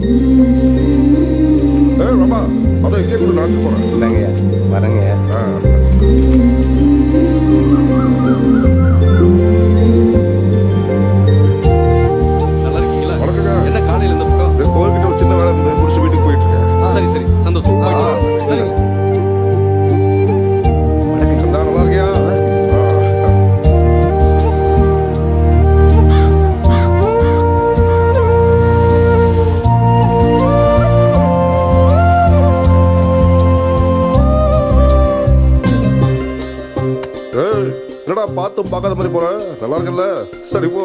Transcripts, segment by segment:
ஏ ரமா அதை இங்கே கூட நான் போகிறேன் இல்லைங்க வரேங்க பார்க்காத மாதிரி போகிறேன் நல்லா இருக்குல்ல சரி போ.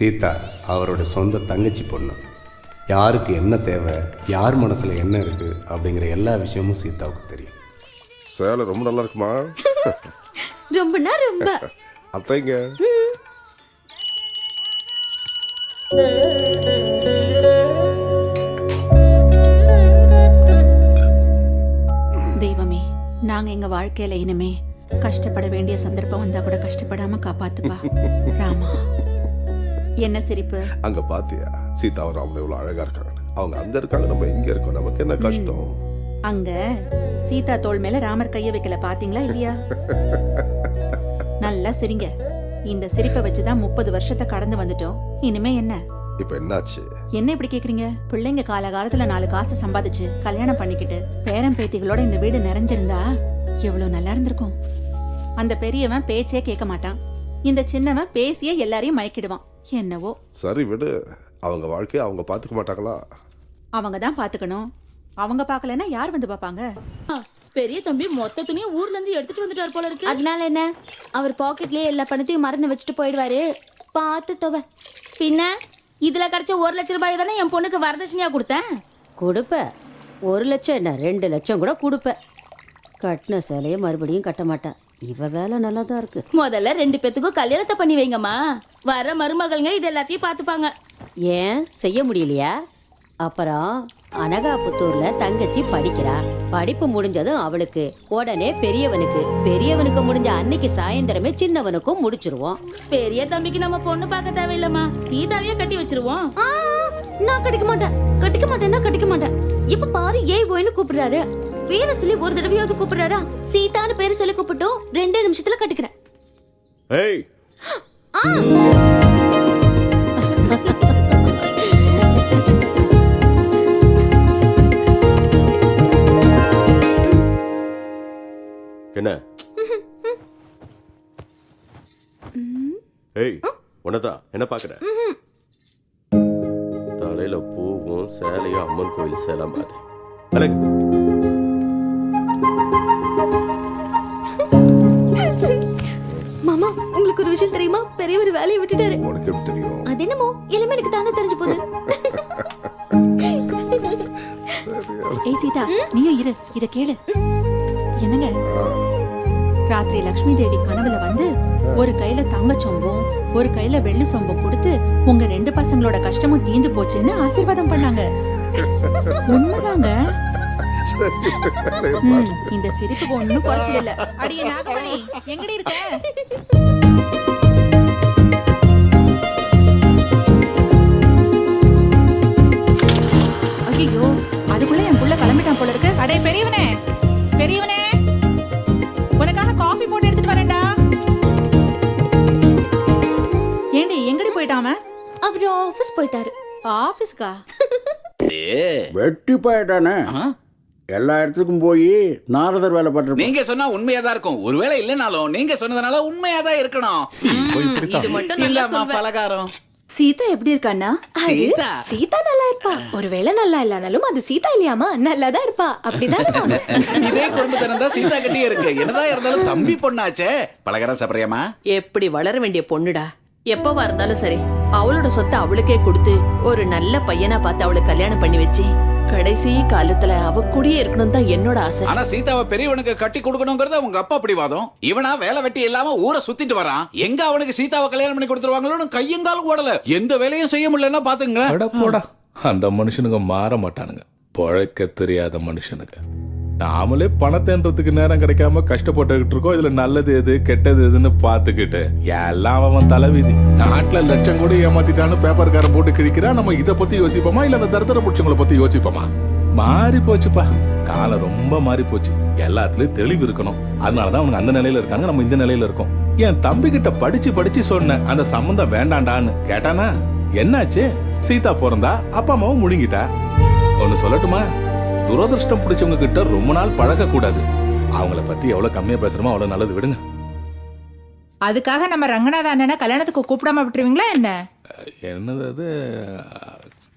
சீதா அவரோட சொந்த தங்கச்சி பொண்ணு. யாருக்கு என்ன தேவை யார் மனசுல என்ன இருக்கு அப்படிங்கிற எல்லா விஷயமும் சீதாவுக்கு தெரியும். சேலை ரொம்ப நல்லா இருக்குமா? ரொம்பனா ரொம்ப. அத்தைங்க. தெய்வமே நாங்க எங்க வாழ்க்கையில இனிமே கஷ்டப்பட வேண்டிய சந்தர்ப்பம் வந்தா கூட கஷ்டப்படாம காப்பாத்துப்பா. ராமா. என்ன சிரிப்பு? அங்க பாத்தியா? சீதாவும் ராமன் எவ்வளவு அழகா இருக்காங்க அவங்க அங்க இருக்காங்க நம்ம இங்க இருக்கோம். நமக்கு என்ன கஷ்டம்? அங்க சீதா தோள் மேல ராமர் கைய வைக்கல பாத்தீங்களா இல்லையா? நல்லா சிரிங்க. இந்த சிரிப்பை வச்சுதான் முப்பது வருஷத்தை கடந்து வந்துட்டோம். இனிமே என்ன? இப்ப என்னாச்சு? என்ன இப்படி கேக்குறீங்க? பிள்ளைங்க காலகாலத்துல நாலு காசு சம்பாதிச்சு கல்யாணம் பண்ணிக்கிட்டு பேரன் பேத்திகளோட இந்த வீடு நிறைஞ்சிருந்தா எவ்வளவு நல்லா இருந்திருக்கும். அந்த பெரியவன் பேச்சே கேட்க மாட்டான். இந்த சின்னவன் பேசியே எல்லாரையும் மயக்கிடுவான். என்னவோ? சரி விடு. அவங்க வாழ்க்கையை அவங்க பாத்துக்க மாட்டாங்களா? அவங்க தான் பாத்துக்கணும். அவங்க பார்க்கலன்னா யார் வந்து பாப்பாங்க? பெரிய தம்பி மொத்த துணியும் ஊர்ல இருந்து எடுத்துட்டு வந்துட்டார் போல இருக்கு. அதனால என்ன? அவர் பாக்கெட்லயே எல்லா பணத்தையும் மறந்து வச்சுட்டு போயிடுவாரு. பார்த்து தொவ. பின்ன? இதுல கிடைச்ச ஒரு லட்சம் ரூபாய் தானே என் பொண்ணுக்கு வரதட்சணையா கொடுத்தேன்? கொடுப்ப. ஒரு லட்சம் என்ன? ரெண்டு லட்சம் கூட கொடுப்ப. கட்டின சேலையை மறுபடியும் கட்ட மாட்டா. இவ வேலை நல்லா தான் இருக்கு. முதல்ல ரெண்டு பேத்துக்கும் கல்யாணத்தை பண்ணி வைங்கம்மா. வர மருமகள்ங்க இது எல்லாத்தையும் பாத்துப்பாங்க ஏன்? செய்ய முடியலையா? அப்புறம் அனகாபுத்தூர்ல தங்கச்சி படிக்கிறா. படிப்பு முடிஞ்சதும் அவளுக்கு உடனே பெரியவனுக்கு. பெரியவனுக்கு முடிஞ்ச அன்னைக்கு சாயந்தரமே சின்னவனுக்கும் முடிச்சிருவோம். பெரிய தம்பிக்கு நம்ம பொண்ணு பார்க்க தேவையில்லம்மா. சீதாவையே கட்டி வச்சிருவோம். ஆ, நான் கட்டிக்க மாட்டேன். கட்டிக்க மாட்டேன்னா கட்டிக்க மாட்டேன். இப்ப பாரு ஏய் போயின்னு கூப்பிடுறாரு. பேரை சொல்லி ஒரு தடவையாவது கூப்பிடுறாரா? சீதான்னு பேரு சொல்லி கூப்பிட்டோம் ரெண்டே நிமிஷத்துல கட்டிக்கிறேன். ஏய். என்ன? ஏய் உனதான் என்ன பாக்குற? தலையில பூவும் சேலையும் அம்மன் கோயில் சேலை மாதிரி. அழகு. தெரியுமா பெரியவர் வேலையை விட்டுட்டாரு. உனக்கு எப்படி தெரியும்? அது என்னமோ? எல்லாமே எனக்கு தானே தெரிஞ்சு போகுது. ஏய் சீதா நீயும் இரு. இத கேளு. என்னங்க? ராத்திரி லக்ஷ்மி தேவி கனவுல வந்து ஒரு கையில தங்க சொம்பும் ஒரு கையில வெள்ளி சொம்பும் கொடுத்து உங்க ரெண்டு பசங்களோட கஷ்டமும் தீந்து போச்சுன்னு ஆசீர்வாதம் பண்ணாங்க. உண்மைதாங்க. இந்த சிரிப்புக்கு ஒண்ணும் குறைச்சல் இல்ல. அடியே நாகமணி எங்கடி இருக்க? அடே பெரியவனே. பெரியவனே. உனக்காக காஃபி போட்டு எடுத்துட்டு வரேன்டா. ஏண்டி எங்கடி போயிட்டான் அவன்? அவர் ஆபீஸ் போயிட்டாரு. ஆபீஸ்க்கா? வெட்டி போயிட்டானே. எல்லா இடத்துக்கும் போய் நாரதர் வேலை பண்ற நீங்க சொன்னா உண்மையா தான் இருக்கும். ஒருவேளை இல்லைனாலும் நீங்க சொன்னதுனால உண்மையா தான் இருக்கணும் இது மட்டும் பலகாரம். சீதா எப்படி இருக்கான்னா? அது சீதா? சீதா நல்லா இருப்பா. ஒருவேளை நல்லா இல்லனாலும் அது சீதா இல்லையாமா? நல்லா தான் இருப்பா. அப்படிதான். இதே குடும்பத்தினம் தான் சீதா கட்டி இருக்கு. என்னதான் இருந்தாலும் தம்பி பொண்ணாச்சே. பலகாரம் சாப்பிடுறியாமா எப்படி வளர வேண்டிய பொண்ணுடா. எப்பவா இருந்தாலும் சரி அவளோட சொத்தை அவளுக்கே கொடுத்து ஒரு நல்ல பையனா பார்த்து அவளுக்கு கல்யாணம் பண்ணி வச்சு கடைசி காலத்துல அவ கூடயே இருக்கணும் தான் என்னோட ஆசை. ஆனா சீதாவை பெரியவனுக்கு கட்டி கொடுக்கணுங்கிறது அவங்க அப்பா அப்படி வாதம். இவனா வேலை வெட்டி இல்லாம ஊரை சுத்திட்டு வரான். எங்க அவனுக்கு சீதாவை கல்யாணம் பண்ணி கொடுத்துருவாங்களோன்னு கையங்காலும் ஓடல. எந்த வேலையும் செய்ய முடியலன்னா பாத்துங்க அந்த மனுஷனுங்க மாற மாட்டானுங்க. பொழைக்க தெரியாத மனுஷனுங்க. நாமளே பணத்தேன்றதுக்கு நேரம் கிடைக்காம கஷ்டப்பட்டுக்கிட்டு இருக்கோம். இதுல நல்லது எது கெட்டது எதுன்னு பார்த்துக்கிட்டு. எல்லாம் அவன் தலைவிதி. நாட்டுல லட்சம் கூட ஏமாத்திட்டான்னு பேப்பர்காரன் போட்டு கிழிக்கிறா. நம்ம இதை பத்தி யோசிப்போமா? இல்ல அந்த தரத்தர புடிச்சவங்கள பத்தி யோசிப்போமா? மாறி போச்சுப்பா. காலம் ரொம்ப மாறி போச்சு. எல்லாத்துலயும் தெளிவு இருக்கணும். அதனாலதான் அவங்க அந்த நிலையில இருக்காங்க. நம்ம இந்த நிலையில இருக்கோம். என் தம்பி கிட்ட படிச்சு படிச்சு சொன்னேன் அந்த சம்பந்தம் வேண்டாண்டான்னு கேட்டானா? என்னாச்சு? சீதா பிறந்தா அப்பா அம்மாவும் முழுங்கிட்டா? ஒன்னு சொல்லட்டுமா? துரதிருஷ்டம் பிடிச்சவங்க கிட்ட ரொம்ப நாள் பழக கூடாது அவங்கள பத்தி எவ்வளவு கம்மியா பேசுறோமோ அவ்வளவு நல்லது விடுங்க. அதுக்காக நம்ம ரங்கநாத அண்ணனை கல்யாணத்துக்கு கூப்பிடாம விட்டுருவீங்களா என்ன? என்னது அது?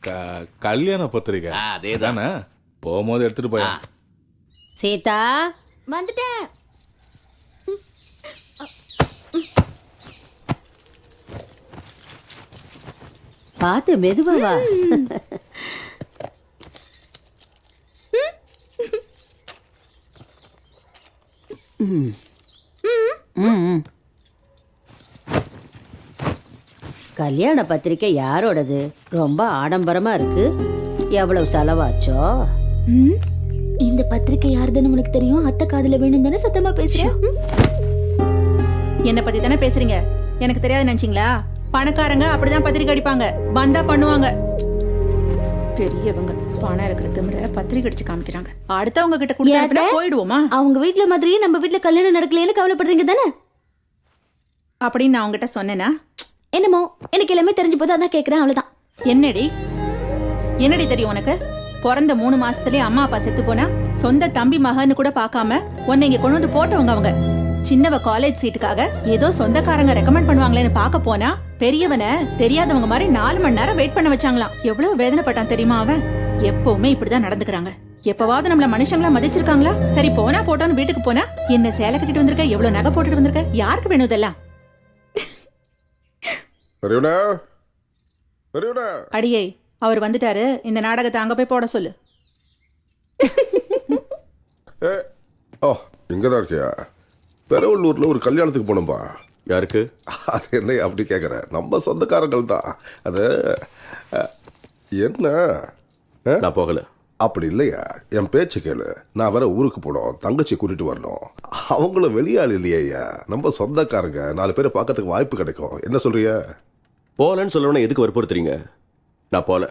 க- கல்யாண பத்திரிக்கை. ஆ, அதேதான். தானே போகும்போது எடுத்துட்டு போய். சீதா? வந்துட்டேன். பார்த்து மெதுவா வா. கல்யாண பத்திரிக்கை யாரோடது? ரொம்ப ஆடம்பரமா இருக்கு. எவ்வளவு செலவாச்சோ? ம், இந்த பத்திரிக்கை யாருதுன்னு உனக்கு தெரியும்? அத்தை காதுல வேணும் தானே சத்தமா பேசுறேன். என்ன பத்தி தானே பேசுறீங்க? எனக்கு தெரியாது நினைச்சீங்களா? பணக்காரங்க அப்படிதான் பத்திரிக்கை அடிப்பாங்க. வந்தா பண்ணுவாங்க. பெரியவங்க பணம் இருக்கிற திமிர பத்திரிக்கை அடிச்சு காமிக்கிறாங்க. அடுத்தவங்க கிட்ட கொடுத்தா ஏத்த? போயிடுவோமா? அவங்க வீட்ல மாதிரியே நம்ம வீட்ல கல்யாணம் நடக்கலைன்னு கவலைப்படுறீங்க தானே? அப்படின்னு நான் உங்ககிட்ட சொன்னேனா? என்னமோ எனக்கு எல்லாமே தெரிஞ்சு போது அதான் கேக்குறேன் அவ்வளவுதான். என்னடி? என்னடி தெரியும் உனக்கு? பிறந்த மூணு மாசத்துலயே அம்மா அப்பா செத்து போனா சொந்த தம்பி மகன்னு கூட பார்க்காம உன்னை இங்க கொண்டு வந்து போட்டவங்க அவங்க. சின்னவ காலேஜ் சீட்டுக்காக ஏதோ சொந்தக்காரங்க ரெக்கமெண்ட் பண்ணுவாங்களேன்னு பார்க்க போனா பெரியவனை தெரியாதவங்க மாதிரி நாலு மணி நேரம் வெயிட் பண்ண வச்சாங்களாம். எவ்வளவு வேதனைப்பட்டான் தெரியுமா அவன்? எப்பவுமே இப்படிதான் நடந்துக்கிறாங்க. எப்பவாவது நம்மள மனுஷங்களா மதிச்சிருக்காங்களா? சரி போனா போட்டோன்னு வீட்டுக்கு போனா என்ன சேலை கட்டிட்டு வந்திருக்க? எவ்வளவு நகை போட்டுட்டு வந்திருக்க? யாருக்கு வேணும் இதெல்லாம்? பெரியவனா? பெரியவனா? அடியே அவர் வந்துட்டாரு. இந்த நாடகத்தை அங்க போய் போட சொல்லு. ஏ ஓ இங்கே தான் இருக்கியா? பெரவள்ளூரில் ஒரு கல்யாணத்துக்கு போனோம்பா. யாருக்கு? அது என்ன அப்படி கேட்குற நம்ம சொந்தக்காரங்கள் தான். அது அஹ், என்ன? அஹ்? நான் போகல. அப்படி இல்லையா? என் பேச்சு கேளு. நான் வேற ஊருக்கு போனோம். தங்கச்சி கூட்டிட்டு வரணும். அவங்கள வெளியாள் இல்லையா நம்ம சொந்தக்காரங்க. நாலு பேரை பார்க்கறதுக்கு வாய்ப்பு கிடைக்கும். என்ன சொல்றிய? போகலன்னு சொல்லணும்னா எதுக்கு வற்புறுத்துறீங்க? நான் போகல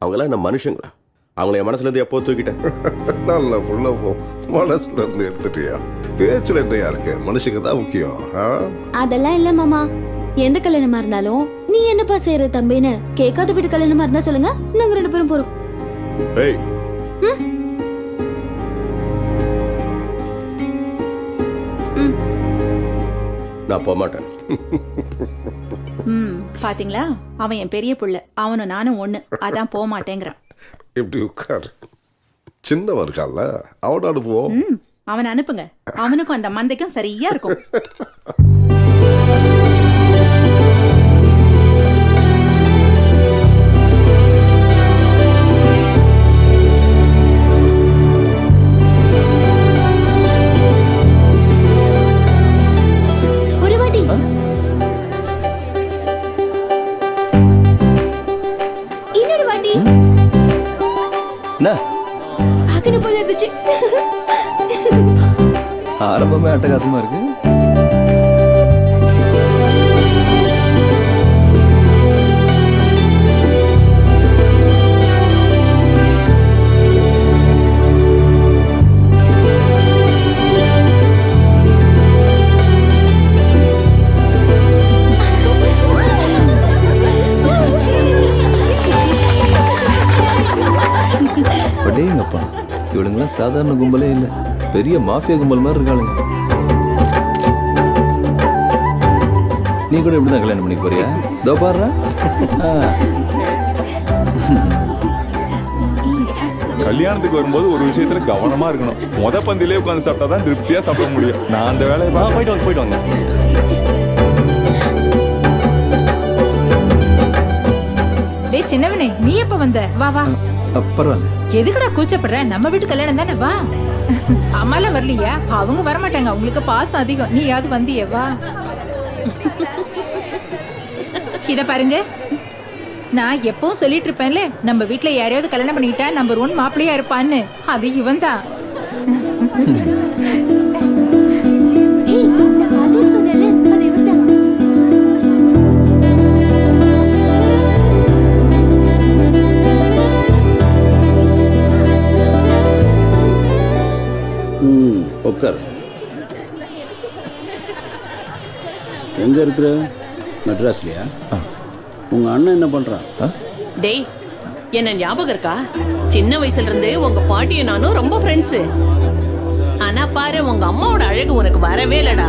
அவங்களாம் என்ன மனுஷங்களா? அவங்கள என் மனசுல இருந்து எப்போ தூக்கிட்டேன்? நல்ல புள்ள போ. மனசுல இருந்து எடுத்துட்டியா? பேச்சுல என்னையா இருக்கு? மனுஷங்க தான் முக்கியம் ஆ? அதெல்லாம் இல்ல மாமா. எந்த கல்யாணமா இருந்தாலும் நீ என்னப்பா செய்யற தம்பின்னு கேட்காத வீட்டு கல்யாணமா இருந்தா சொல்லுங்க. நாங்க ரெண்டு பேரும் போறோம். ஏய். நான் போக மாட்டேன் ம் பாத்தீங்களா? அவன் என் பெரிய புள்ள. அவனும் நானும் ஒண்ணு. அதான் போக மாட்டேங்கிறான். இப்படி உட்கார். சின்னவன் இருக்கான்ல அவனை அனுப்புவோம். ம் அவனை அனுப்புங்க. அவனுக்கும் அந்த மந்தைக்கும் சரியா இருக்கும். ஒரு வாட்டி. டக்குன்னு போல இருந்துச்சு. ஆரம்பமே அட்டகாசமா இருக்கு. சாதாரண கும்பலே இல்லை. பெரிய மாஃபியா கும்பல் மாதிரி இருக்காளுங்க. நீ கூட இப்படிதான் கல்யாணம் பண்ணி போறியா? இதோ பாடுறா கல்யாணத்துக்கு வரும்போது ஒரு விஷயத்துல கவனமா இருக்கணும். முத பந்திலே உட்காந்து சாப்பிட்டா தான் திருப்தியா சாப்பிட முடியும். நான் அந்த வேலையை போயிட்டு வாங்க போயிட்டு வாங்க. டேய் சின்னவனே நீ எப்ப வந்த? வா வா. பரவாயில்ல எதுக்குடா கூச்சப்படுற? நம்ம வீட்டு கல்யாணம் தானே வா. அம்மாலாம் வரலையா? அவங்க வரமாட்டாங்க. அவங்களுக்கு பாசம் அதிகம். நீயாவது வந்தியே வா. இத பாருங்க. நான் எப்பவும் சொல்லிட்டு இருப்பேன்ல நம்ம வீட்ல யாரையாவது கல்யாணம் பண்ணிக்கிட்டா நம்பர் ஒன் மாப்பிள்ளையா இருப்பான்னு. அது இவன் தான் உட்கார் எங்க இருக்கிற? மெட்ராஸ்லயா? உங்க அண்ணன் என்ன பண்றான் டேய் என்ன ஞாபகம் இருக்கா? சின்ன வயசுல இருந்து உங்க பாட்டியும் நானும் ரொம்ப ஃப்ரெண்ட்ஸ் ஆனா பாரு உங்க அம்மாவோட அழகு உனக்கு வரவே இல்லடா.